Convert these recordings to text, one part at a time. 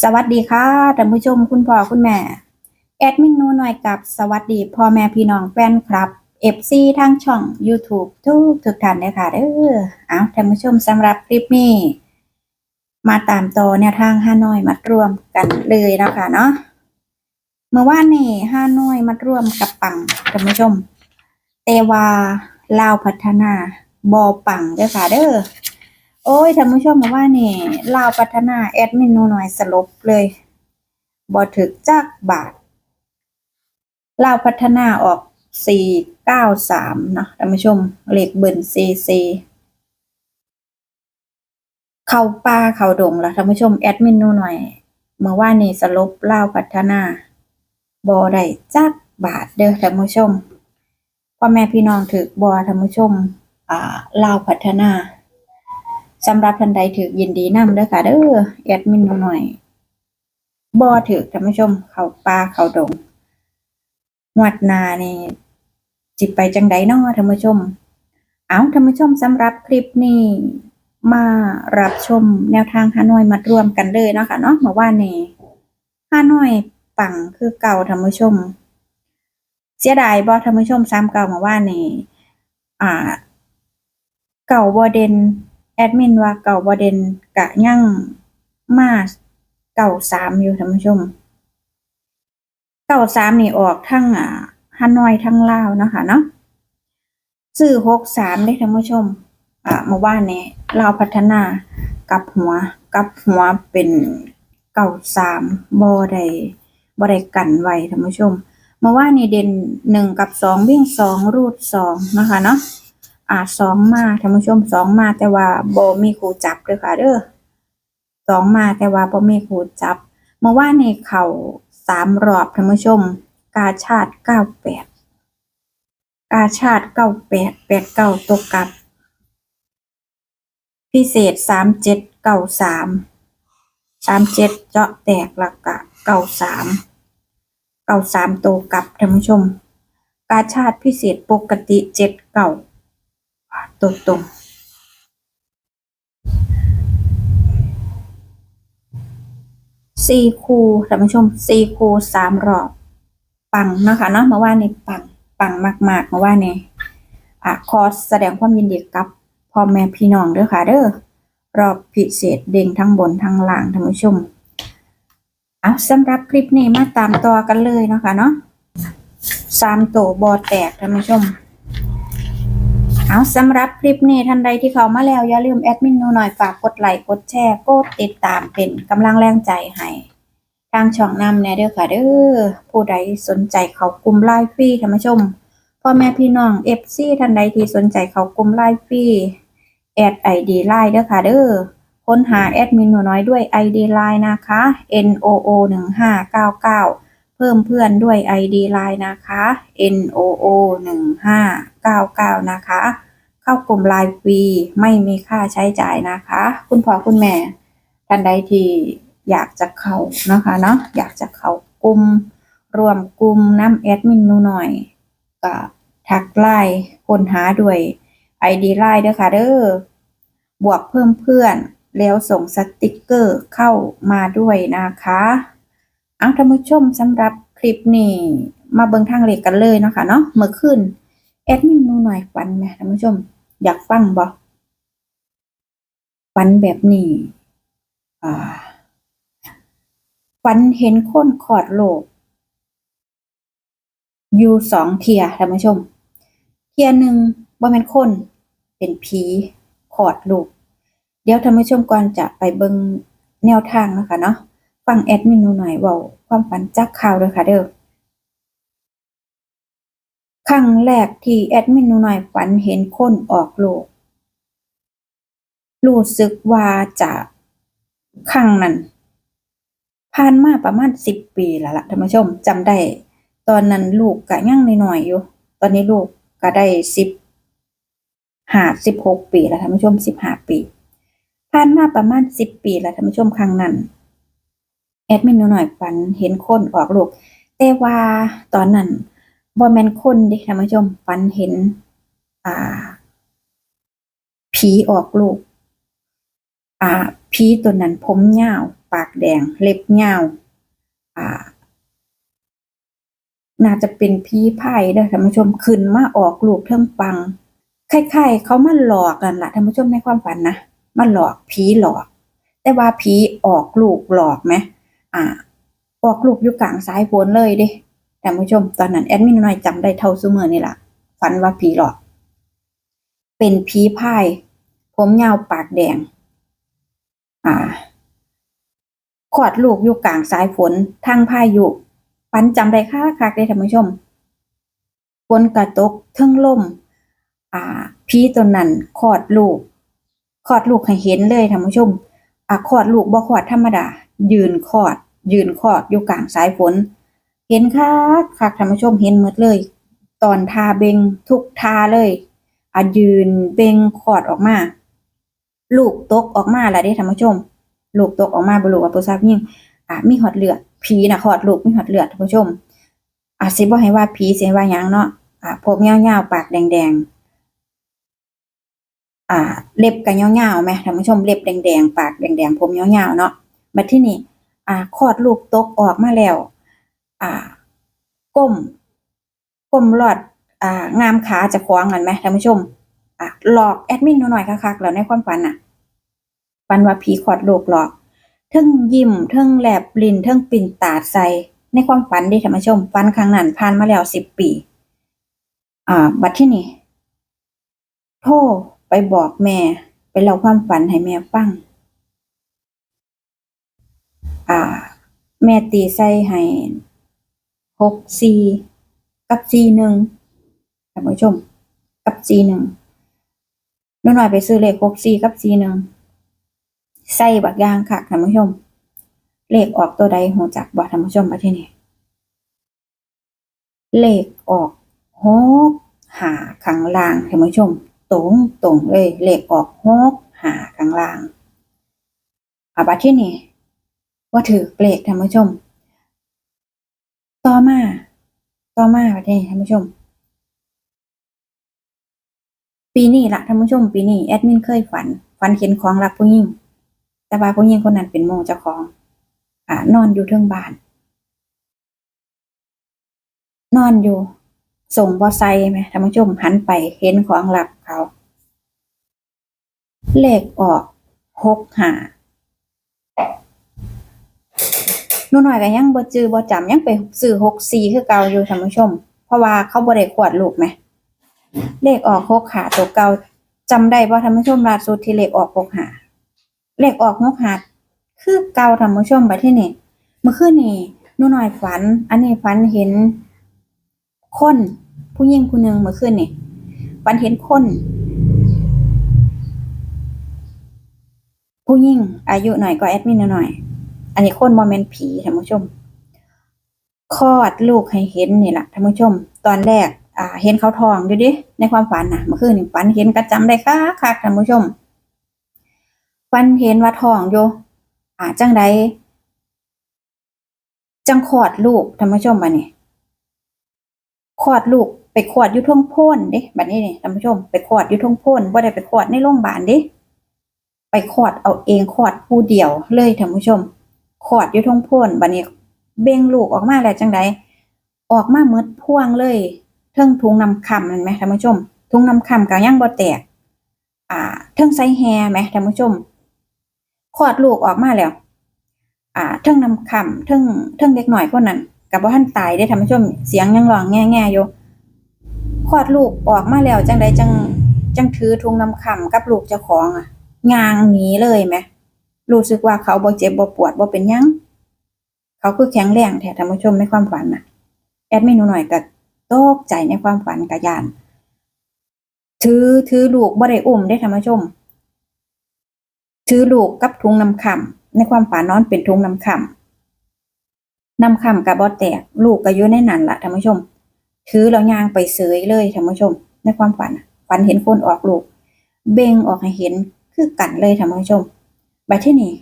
สวัสดีค่ะท่านผู้ชมคุณพ่อคุณแม่ แอดมินนูหน่อยกับสวัสดีพ่อแม่พี่น้องแฟนครับ FC ทางช่อง YouTube ทุกทุกท่านเลยค่ะเด้อเอาท่านผู้ชมสำหรับคลิปนี้ มาตามต่อแนวทางห้าน้อยมารวมกันเลยนะคะเนาะเมื่อวานนี่ห้าน้อยมารวมกับปังท่านผู้ชมแต่ว่าลาวพัฒนาบอปังเด้อค่ะเด้อ โอ้ยท่านผู้ชมมาว่านี่ลาวพัฒนาแอดมินนูหน่อยสลบเลยบ่ถึกจักบาทลาวพัฒนาออกสี่เก้าสามนะท่านผู้ชมเหลขเบิ่นซีซีเข้าป่าเข้าดงละท่านผู้ชมแอดมินนูหน่อยเมื่อว่านี่สลบลาวพัฒนาบ่ได้จักบาทเด้อท่านผู้ชมพ่อแม่พี่น้องถึกบ่ท่านผู้ชมอ่าลาวพัฒนา สำหรับท่านใดถือยินดีนำเด้อค่ะเด้อแอดมินหน่อยบ่ถือท่านผู้ชมเขาป่าเขาดงหวัดนานี่จิไปจังใดนาะท่านผู้ชม เอาท่านผู้ชมสำหรับคลิปนี้มารับชมแนวทางฮานอยมารวมกันเลยเนาะค่ะเนาะเมื่านนี้ฮานอยปังคือเก่าท่านผู้ชม เสียดายบ่ท่านผู้ชมซ้ำเก่าเมื่านนี้อ่า เก่าบ่เด่น ดมินว่าเก่าบ่เด่นกะยังมาเก่าสามอยู่ท่านผู้ชม เก่าสามนี่ออกทั้งอ่าฮานอยทั้งลาวนะคะเนาะซื้อหกสามได้ท่านผู้ชม อ่าเมื่อวานนี้ลาวพัฒนากับหัวกับหัวเป็นเก่าสามบ่ได้บ่ได้กันไว้ท่านผู้ชม เมื่อวานนี้เด่นหนึ่งกับสองวิ่งสองรูดสองนะคะเนาะ อ่าสองมาท่านผู้ชมสองมาแต่ว่าบ่มีครูจับเด้อค่ะเด้อสองมาแต่ว่าบ่มีครูจับเมื่านนี้เข่าสามรอบท่านผู้ชม กาชาติเก้าแปดกาชาติเก้าแปดแปดเก้าตกกับ พิเศษสามเจ็ดเก้าสามสามเจ็ดเจาะแตกหลักกะเก้าสามเก้าสามโตวกับท่านผู้ชม กาชาติพิเศษปกติเจ็ดเก้า ตรงตรงสี่คูท่านผู้ชมสี่คูสามรอบปังนะคะเนาะเมื่านนี้ปังปังมากๆเมื่านนี้อะขอแสดงความยินดีกับพ่อแม่พี่น้องเด้อค่ะเด้อรอบพิเศษเด้งทั้งบนทั้งล่างท่านผู้ชมอะสำหรับคลิปนี้มาตามต่อกันเลยนะคะเนาะสามโตบอแตกท่านผู้ชม เอาสำหรับคลิปนี้ท่านใดที่เข้ามาแล้ว อย่าลืมแอดมินนูหน่อยฝากกดไลค์กดแชร์กดติดตามเป็นกำลังแรงใจให้ทางช่องนำเนี่เด้อค่ะเด้อผู้ใดสนใจเขากลุ่มไลฟ์ฟรีท่านผู้ชมพ่อแม่พี่น้องเอฟซีท่านใดที่สนใจเขากลุ่มไลฟ์ฟรีแอดไอดีไลน์เด้อค่ะเด้อค้นหาแอดมินหนูน้อยด้วย ID ไลน์นะคะ NOO 1599 พิ่มเพื่อนด้วย ID ไลน์นะคะ N O O หนึ่งห้าเก้าเก้านะคะ เข้ากลุ่มไลน์ฟรีไม่มีค่าใช้จ่ายนะคะ คุณพ่อคุณแม่ท่านใดที่อยากจะเข้านะคะเนาะอยากจะเข้ากลุ่มรวมกลุ่มน้ำแอดมินนูหน่อยก็ทักไลน์ค้นหาด้วย ID ไลน์ด้อค่ะเด้อบวกเพิ่มเพื่อนแล้วส่งสติกเกอร์เข้ามาด้วยนะคะ เอาท่านผู้ชมสำหรับคลิปนี้มาเบิ่งทางเลขกันเลยเนาะค่ะเนาะเมื่อคืนแอดมินนูหน่อยฝันไหมท่านผู้ชม อยากฟังบ่ฝันแบบนี้อ่าฝันเห็นคนขอดโลกอยู่สองเทียท่านผู้ชม เทียหนึ่งบ่แม่นคน เป็นผีขอดลูก เดี๋ยวท่านผู้ชมก่อนจะไปเบิ่งแนวทางนะคะเนาะ ฟังแอดมินหนูหน่อยเว้าความฝันจากข่าวเลยค่ะเด้อครั้งแรกที่แอดมินหนูหน่อยฝันเห็นคนออกโลกรู้สึกว่าจะครั้งนั้นผ่านมาประมาณสิบปีแล้วล่ะท่านผู้ชมจำได้ ตอนนั้นลูกก็ยังน้อยๆอยู่ ตอนนี้ลูกก็ได้สิบห้าสิบหกปีแล้วท่านผู้ชมสิบห้าปีผ่านมาประมาณสิบปีแล้วท่านผู้ชมครั้งนั้น อดมินหนูหน่อยฝันเห็นคนออกลูก แต่ว่าตอนนั้นบ่แมนคนดิท่านผู้ชมฝันเห็น อ่า ผีออกลูก อ่าผีตัวนั้นผมยาว ปากแดง เล็บยาว อ่า น่าจะเป็นผีไพ่เด้อท่านผู้ชมขึ้นมาออกลูกเทิงปังคล้ายๆเขามาหลอกกันละท่านผู้ชมในความฝันนะมาหลอกผีหลอก แต่ว่าผีออกลูกหลอกไหม อ่าออกลูกอยู่กลางสายฝนเลยเด้ท่านผู้ชมตอนนั้นแอดมินน้อยจำได้เท่าซุมือนี่ล่ะฝันว่าผีหลอก เป็นผีไพ่ผมยาวปากแดง อ่าขอดลูกอยู่กลางสายฝนทางพายุปันจำได้ค่าคักได้ท่านผู้ชมฝนกระตกเทิงล่มอ่าผีตัวนั้นขอดลูกขอดลูกให้เห็นเลยท่านผู้ชมอ่าขอดลูกบ่ขอดธรรมดา ยืนขอด ยืนขอดอยู่กลางสายฝน เห็นคักคักท่านผู้ชมเห็นหมดเลย ตอนทาเบงทุกทาเลยอะยืนเบงขอดออกมา ลูกตกออกมาแล้วเด้ท่านผู้ชม ลูกตกออกมาบ่รู้ว่าผู้ชายผู้หญิงอะมีหอดเลือดผีน่ะคอดลูกมีหอดเลือดท่านผู้ชมอะสิบ่ให้ว่าผีสิให้ว่ายังเนาะอะผมยาวๆปากแดงๆอ่าเล็บก็ยาวๆแหมท่านผู้ชมเล็บแดงๆปากแดงๆผมยาวๆเนาะ บัดที่นี้อ่าคลอดลูกตกออกมาแล้ว อ่า ก้ม ก้มลอด อ่า งามขาจะคว้างกันไหมท่านผู้ชม อะหลอกแอดมินหน่อยๆคักๆแล้วในความฝันน่ะฝันว่าผีขอดลูกหลอกเทิงยิ้มเทิงแลบลิ้นเทิงปิ่นตาใส่ในความฝันดิท่านผู้ชมฝันครั้งนั้นผ่านมาแล้วสิบปี อ่า บัดที่นี่โทรไปบอกแม่ ไปเล่าความฝันให้แม่ฟัง อ่า แม่ตีใส่ให้หกสี่กับสี่หนึ่งท่านผู้ชม กับสี่หนึ่งน้อยหน่อยไปซื้อเลขหกสี่กับสี่หนึ่งใส่บักยางค่ะท่านผู้ชม เลขออกตัวใดหัวจักบ่ท่านผู้ชมมาที่นี่เลขออกหกหาข้างล่างท่านผู้ชม ตรงตรงเลยเลขออกหกหาข้างล่างอาบัดที่นี่ ว่าถือเปลขท่านผู้ชม ต่อมา ต่อมาประเทศท่านผู้ชม ปีนี้ละท่านผู้ชม ปีนี้แอดมินเคยฝัน ฝันเห็นของรับผู้หญิงแต่ว่าผู้หญิงคนนั้นเป็นโมเจ้าของ อ่านอนอยู่เทิงบ้าน นอนอยู่ ส่งบอไซไหมท่านผู้ชมหันไปเห็นของหลับเขา เลขออกหกหา หนูหน่อยก็ยังบ่จือบ่จำยังไปซื้อหกสี่คือเก่าอยู่ท่านผู้ชม เพราะว่าเขาบ่ได้ขวดลูกไหมเลขออกหกหาตัวเก่าจำได้บ่ท่านผู้ชมล่าสุดที่เลขออกหกหาเลขออกหกหาคือเก่าท่านผู้ชมไปที่นี่เมื่อคืนนี่นูหน่อยฝัน อันนี้ฝันเห็น คนผู้หญิงผู้หนึ่งเมื่อคืนนี่ฝันเห็นคนผู้หญิงอายุหน่อยก็แอดมินหน่อย อันนี้คนโมเมนต์ผีท่านผู้ชมคลอดลูกให้เห็นนี่แหละท่านผู้ชม ตอนแรก อ่า เห็นเขาทองอยู่ดิในความฝันนะเมื่อคืนฝันเห็นกระจำได้ค่ะค่ะท่านผู้ชมฝันเห็นว่าทองอยู่อ่าจังใดจังคลอดลูกท่านผู้ชมบัดนี้คลอดลูกไปคลอดอยู่ทุ่งพ่นเด้บัดนี้นี่ท่านผู้ชม ไปคลอดอยู่ทุ่งพ่นบ่ได้ไปคลอดในโรงพยาบาลเด้ไปคลอดเอาเองคลอดผู้เดียวเลยท่านผู้ชม คลอดอยู่ทงพ่นบัดนี้เบ่งลูกออกมาแล้วจังใดออกมาหมดพ่วงเลยเทิงถุงนำคำนั่นไหมท่านผู้ชมถุงนำคำก็ยังบ่แตก อ่า เทิงไซแฮไหมท่านผู้ชมคลอดลูกออกมาแล้ว อ่า เทิงนำคำเทิงเทิงเด็กหน่อยคนนั้นกับว่าท่านตายได้ท่านผู้ชม เสียงยังร้องแง่แง่อยู่คลอดลูกออกมาแล้วจังใดจังจังถือถุงนำคำกับลูกเจ้าของอะยางหนีเลยไหม รู้สึกว่าเขาบ่เจ็บบ่ปวดบ่เป็นยังเขาคือแข็งแรงแท้ท่านผู้ชมในความฝันน่ะแอดไมินหนูหน่อยก็ตกใจในความฝันกะยานถือถือลูกบ่ได้อุ้มได้ท่านผู้ชมถือลูกกับถุงน้ำคำในความฝันนอนเป็นถุงน้ำคำน้ำคำกับบ่แตกลูกก็อยู่ในนั้นละท่านผู้ชม ถือแล้วยางไปเสยเลยท่านผู้ชม ในความฝันฝันเห็นคนออกลูก เบ่งออกให้เห็นคือกันเลยท่านผู้ชม บัดที่นี่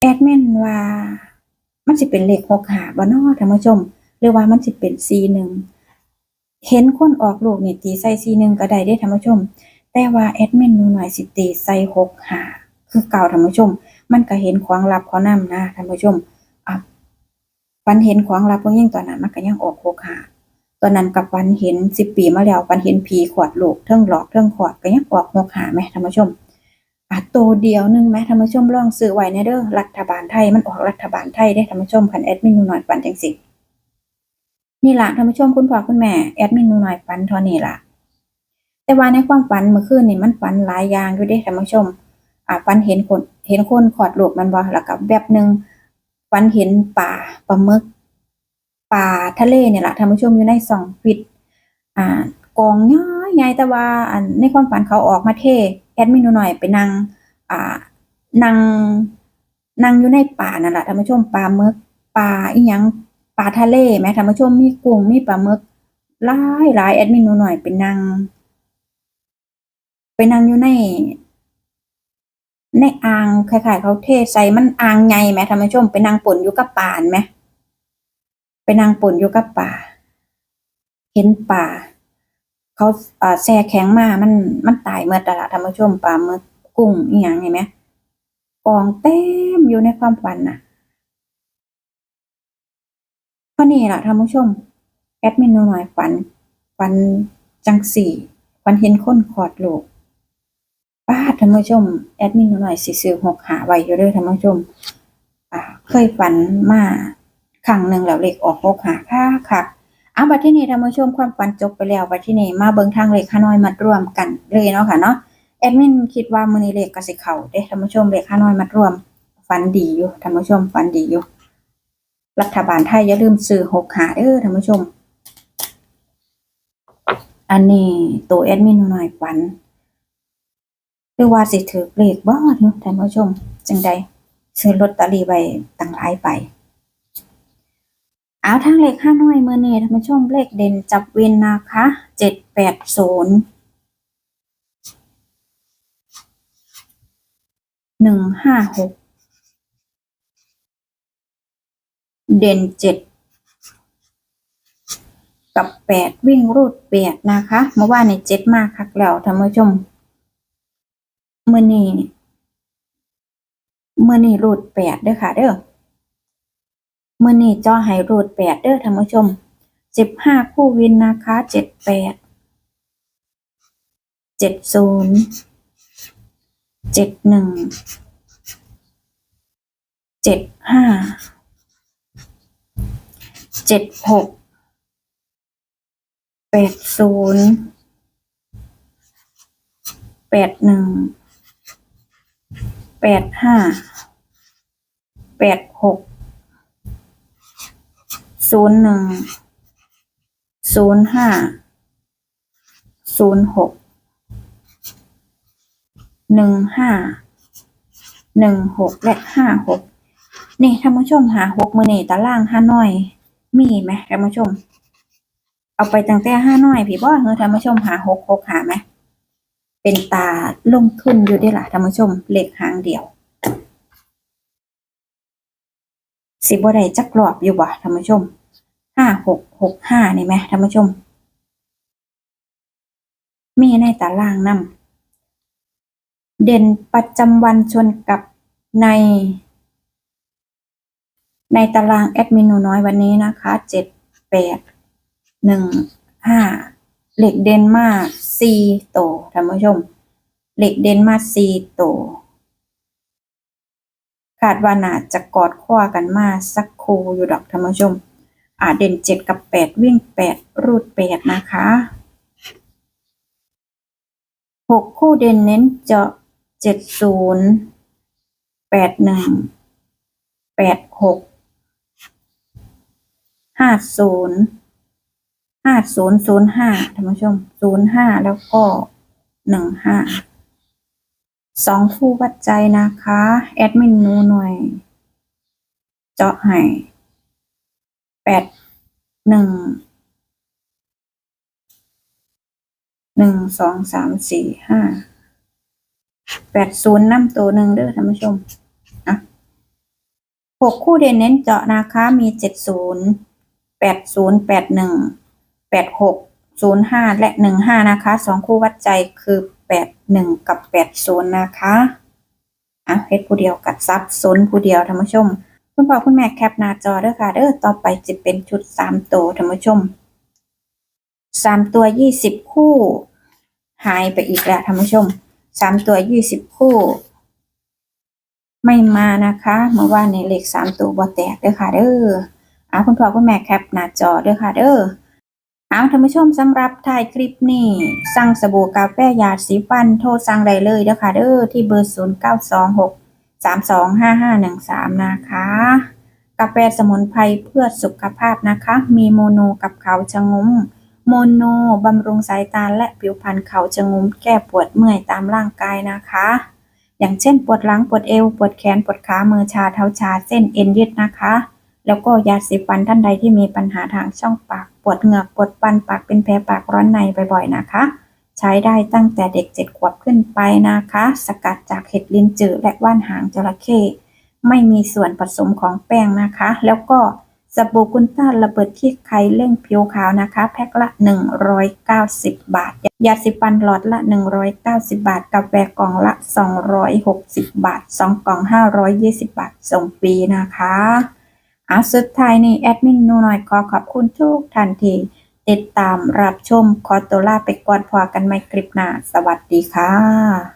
แอดมินว่ามันสิเป็นเลขหกหาบ่เนาะท่านผู้ชม หรือว่ามันสิเป็นซีหนึ่งเห็นคนออกลูกนี่ตีใส่ซีหนึ่งก็ได้เด้ท่านผู้ชม แต่ว่าแอดมินหนูหน่อยสิตีใส่หกหาคือเก่าท่านผู้ชม มันก็เห็นของลับเขานำนะท่านผู้ชมอะฝันเห็นของลับพวกยิ่งตอนนั้นมันก็ยังออกโคกหาตอนนั้นกับฝันเห็นสิบปีมาแล้วฝันเห็นผีขวดลูกเทิงหลอกเทิงขวดก็ยังออกโคกหาไหมท่านผู้ชม อะตัวเดียวหนึงไหมท่านผู้ชมลองซื้อไว้ในเด้อรัฐบาลไทยมันออกรัฐบาลไทยได้ท่านผู้ชมคันแอดมินหนูหน่อยปันจังสินี่ละท่านผู้ชมคุณพ่อคุณแม่แอดมินหนูหน่อยปันเท่านี้ละแต่ว่าในความฝันเมื่อคืนนี่มันฝันหลายอย่างอยู่เด้ท่านผู้ชมอ่าฝันเห็นคนเห็นคนขอดหลูกมันบ่แล้วก็แบบหนึ่งฝันเห็นป่าปลาหมึกป่าทะเลเนี่ยละท่านผู้ชมอยู่ในสองฟิตอ่ากองย้อยใหญ่แต่ว่าในความฝันเขาออกมาเท แอดมินหนูหน่อยไปนั่งอ่านั่งนั่งอยู่ในป่านั่นแหละท่านผู้ชมปลาหมึกปลาอีหยังปลาทะเลแหมท่านผู้ชมมีกุ้งมีปลาหมึกหลายหลายแอดมินหนูหน่อยไปนั่งไปนั่งอยู่ในในอ่างคล้ายๆเขาเทใส่มันอ่างใหญ่ไหมท่านผู้ชมไปนั่งป่นอยู่กับป่านไหมไปนั่งป่นอยู่กับป่า เห็นป่า เขาอ่อแช่แข็งมามันมันตายเมื่อตลาดธรรมชมปลาเมื่อกุ้งอีหยังเห็นไหมกองเต็มอยู่ในความฝันน่ะพราะนี่ล่ะท่านผู้ชม แอดมินหน่อยฝันฝันจังสี่ฝันเห็นคนขอดลูกป้าดท่านผู้ชม แอดมินหน่อยสิซื้อหกหาไว้อยู่เด้อท่านผู้ชม อ่า เคยฝันมาครั้งหนึ่งแล้วเลขออกหกหาค่ะค่ะ อะบัดที่นี้ท่านผู้ชมความฝันจบไปแล้วบัดที่นี้มาเบิ่งทางเลขฮานอยมัดรวมกันเลยเนาะค่ะเนาะแอดมินคิดว่ามือนี้เลขกสิเขาเด้ท่านผู้ชมเลขฮานอยมัดรวมฝันดีอยู่ท่านผู้ชมฝันดีอยู่ รัฐบาลไทยอย่าลืมซื้อ6หาเด้อท่านผู้ชม อันนี้ตัวแอดมินหน่อยฝันหรือว่าสิถือเลขบ่เนาะท่านผู้ชมจังใดซื้อลอตเตอรี่ไว้ตั้งหลายใบ เอาทางเลขห้าน้อยมือเนี่ท่านผู้ชมเลขเด่นจับเวนนะคะเจ็ดแปดศูนย์หนึ่งห้าหกเด่นเจ็ดกับแปดวิ่งรูดแปดนะคะเมื่อวานในเจ็ดมากคักแล้วท่านผู้ชมมือนี่มือนี่รูดแปดเด้อค่ะเด้อ มื่อนี้จอไฮรูดแปดเด้อท่านผู้ชมสิบห้าคู่วินนะคะเจ็ดแปดเจ็ดศูนย์เจ็ดหนึ่งเจ็ดห้าเจ็ดหกแปดศูนย์แปดหนึ่งแปดห้าแปดหก ศูนย์หนึ่งศูนย์ห้าศูนย์หกหนึ่งห้าหนึ่งหกและห้าหกนี่ท่านผู้ชมหาหกมือนี่ตารางห้าน้อย มีไหมท่านผู้ชม เอาไปตั้งแต่ห้าน้อยพี่บ่เฮ้ยท่านผู้ชมหาหกหกหาไหมเป็นตาลงทุนอยู่ได้ล่ะท่านผู้ชมเลขหางเดียว สิบ่ได้จักรอบอยู่บ่ท่านผู้ชมห้าหกหกห้านี่ไหมท่านผู้ชม มีในตารางนำเด่นประจำวันชนกับใน ในตารางแอดมินหนูน้อยวันนี้นะคะเจ็ดแปดหนึ่งห้าเหล็กเดนมาสี่โตท่านผู้ชมเหล็กเดนมาสี่โต คาดว่าน่าจะกอดข้อกันมาสักครู่อยู่ดอกท่านผู้ชม อ่าเด่นเจ็ดกับแปดวิ่งแปดรูดแปดนะคะหกคู่เด่นเน้นเจาะเจ็ดศูนย์แปดหนึ่งแปดหกห้าศูนย์ห้าศูนย์ศูนย์ห้าท่านผู้ชมศูนย์ห้าแล้วก็หนึ่งห้า สองคู่วัดใจนะคะ แอดมินนูหน่อย เจาะให้แปดหนึ่งหนึ่งสองสามสี่ห้าแปดศูนย์น้ำตัวหนึ่งเด้อท่านผู้ชมอะหกคู่เด่นเน้นเจาะนะคะ มีเจ็ดศูนย์แปดศูนย์แปดหนึ่งแปดหกศูนย์ห้าและหนึ่งห้านะคะสองคู่วัดใจคือ แปดหนึ่งกับแปดศูนย์นะคะอะเฮ็ดผู้เดียวกับซับซนย์ผู้เดียวท่านผู้ชม คุณพ่อคุณแม่แคปหน้าจอเด้อค่ะเด้อต่อไปจะเป็นชุดสามตัวท่านผู้ชมสามตัวยี่สิบคู่ หายไปอีกแล้วท่านผู้ชมสามตัวยี่สิบคู่ ไม่มานะคะเมื่อวานในเลขสามตัวบ่แตกเด้อค่ะเด้อเอาคุณพ่อคุณแม่แคปหน้าจอเด้อค่ะเด้อ เอาท่านผู้ชมสำหรับถ่ายคลิปนี้สั่งสบู่กาแฟยาสีฟันโทรสั่งได้เลยเด้อค่ะเด้อที่เบอร์ศูนย์เก้าสองหกสามสองห้าห้าหนึ่งสามนะคะ กาแฟสมุนไพรเพื่อสุขภาพนะคะ มีโมโนกับเขาชะงุ้มโมโนบำรุงสายตาและผิวพรรณเขาชะงุ้มแก้ปวดเมื่อยตามร่างกายนะคะ อย่างเช่นปวดหลังปวดเอว ปวดแขนปวดขามือชาเท้าชาเส้นเอ็นยืดนะคะ แล้วก็ยาสีฟันท่านใดที่มีปัญหาทางช่องปากปวดเหงือกปวดปันปากเป็นแผลปากร้อนในบ่อยๆนะคะ ใช้ได้ตั้งแต่เด็กเจ็ดขวบขึ้นไปนะคะ สกัดจากเห็ดลินจือและว่านหางจระเข้ไม่มีส่วนผสมของแป้งนะคะ แล้วก็สบู่กุนต้าระเบิดที่ไขเร่งผิวขาวนะคะ แพ็คละ 190 บาท ยาสีฟันหลอดละ 190 บาท กาแฟกล่องละ 260 บาท 2 กล่อง 520 บาท ส่งฟรีนะคะ อะสุดท้ายนี่แอดมินนูหน่อยขอขอบคุณทุกท่านที่ติดตามรับชมขอตัวลาไปก่อนพอกันไม่คลิปหน้า สวัสดีค่ะ